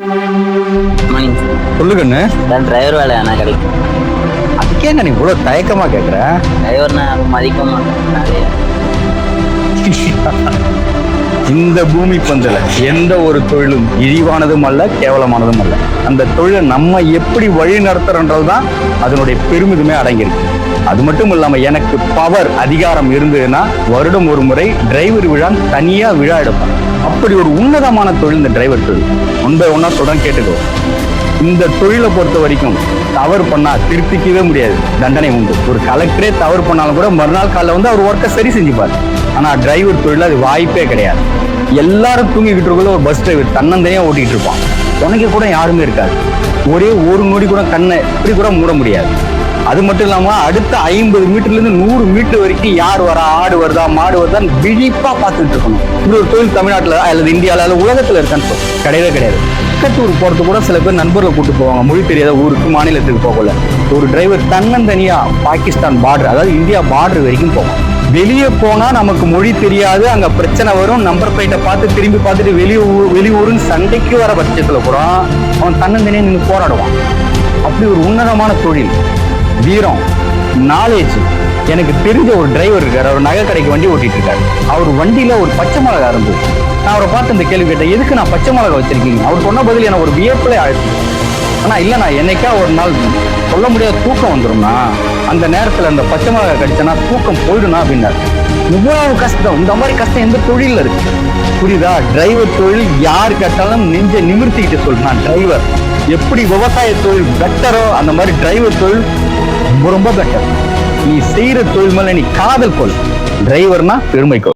Morning சொல்லுங்கண்ணு sir driver வேலை என்ன கிடைக்கும் அதுக்கேங்க நீ இவ்வளோ தயக்கமா கேட்குற டிரைவர்னா மதிக்க மாட்டேன் இந்த பூமி பந்தில் எந்த ஒரு தொழிலும் இழிவானதும் அல்ல கேவலமானதும் அல்ல. அந்த தொழிலை நம்ம எப்படி வழி நடத்துறன்றது தான் அதனுடைய பெருமிதமே அடங்கியிருக்கு. அது மட்டும் இல்லாம எனக்கு பவர் அதிகாரம் இருந்ததுன்னா வருடம் ஒரு முறை டிரைவர் விழா தனியா விழா எடுப்பேன். அப்படி ஒரு உன்னதமான தொழில் இந்த டிரைவர் தொழில். ஒன்பை ஒன்னா சொல்றேன் கேட்டுக்கோ. இந்த தொழிலை பொறுத்த வரைக்கும் தவறு பண்ணா திருத்திக்கவே முடியாது. தண்டனை உண்டு. ஒரு கலெக்டரே தவறு பண்ணாலும் கூட மறுநாள் காலைல வந்து அவர் ஒர்க்கை சரி செஞ்சுப்பார். ஆனா டிரைவர் தொழில் அது வாய்ப்பே கிடையாது. எல்லாரும் தூங்கிக்கிட்டு இருக்கல ஒரு பஸ் டிரைவர் தன்னந்தையா ஓட்டிட்டு இருப்பான். உனக்கு கூட யாருமே இருக்காது. ஒரே ஒரு நொடி கூட கண்ணை இப்படி கூட மூட முடியாது. அது மட்டும் இல்லாம அடுத்த ஐம்பது மீட்டர்ல இருந்து நூறு மீட்டர் வரைக்கும் யார் வரா ஆடு வருதா மாடு வருதான்னு விழிப்பா பார்த்துட்டு இருக்கணும். இப்படி ஒரு தொழில் தமிழ்நாட்டுல அல்லது இந்தியால அல்லது உலகத்துல இருக்கான்னு. கிடையவே கிடையாது. பக்கத்தூர் போறது கூட சில பேர் நண்பர்களை கூட்டு போவாங்க. மொழி தெரியாத ஊருக்கு மாநிலத்துக்கு போகல. ஒரு டிரைவர் தன்னந்தனியா பாகிஸ்தான் பார்டர் அதாவது இந்தியா பார்டர் வரைக்கும் போவான். வெளியே போனா நமக்கு மொழி தெரியாது. அங்க பிரச்சனை வரும். நம்பர் பிளேட்டை பார்த்து திரும்பி பார்த்துட்டு வெளியூர் வெளியூருன்னு சண்டைக்கு வர பட்சத்துல கூட அவன் தன்னந்தனியா நின்று போராடுவான். அப்படி ஒரு உன்னதமான தொழில். வீரம் நாலேஜ் எனக்கு தெரிஞ்ச ஒரு டிரைவர் இருக்கார். அவர் நகை கடைக்கு வண்டி ஓட்டிட்டு இருக்காரு அவர் வண்டியில ஒரு பச்சை மிளகா இருந்தது நான் அவரை பார்த்து இந்த கேள்வி கேட்டேன் எதுக்கு நான் பச்சை மிளகா வச்சிருக்கீங்க? அவர் சொன்ன பதில் எனக்கு ஒரு வியப்பிலே ஆயிடுச்சு. ஆனா இல்ல நான் என்னைக்கா ஒரு நாள் சொல்ல முடியாத தூக்கம் வந்துடும்னா அந்த நேரத்துல அந்த பச்சை மிளகா கடிச்சனா தூக்கம் போயிடுனா அப்படின்னாரு. இவ்வளவு கஷ்டம். இந்த மாதிரி கஷ்டம் எந்த தொழிலில் இருக்கு? புரியுதா? டிரைவர் தொழில் யார் கேட்டாலும் நெஞ்ச நிமிர்த்திக்கிட்டு சொல்லு நான் டிரைவர் எப்படி விவசாய தொழில் பெட்டரோ அந்த மாதிரி டிரைவர் தொழில் ரொம்ப பெட்டர் நீ செய்யற தொழில் மேல நீ காதல் கொள். டிரைவர்னா பெருமைக்கு.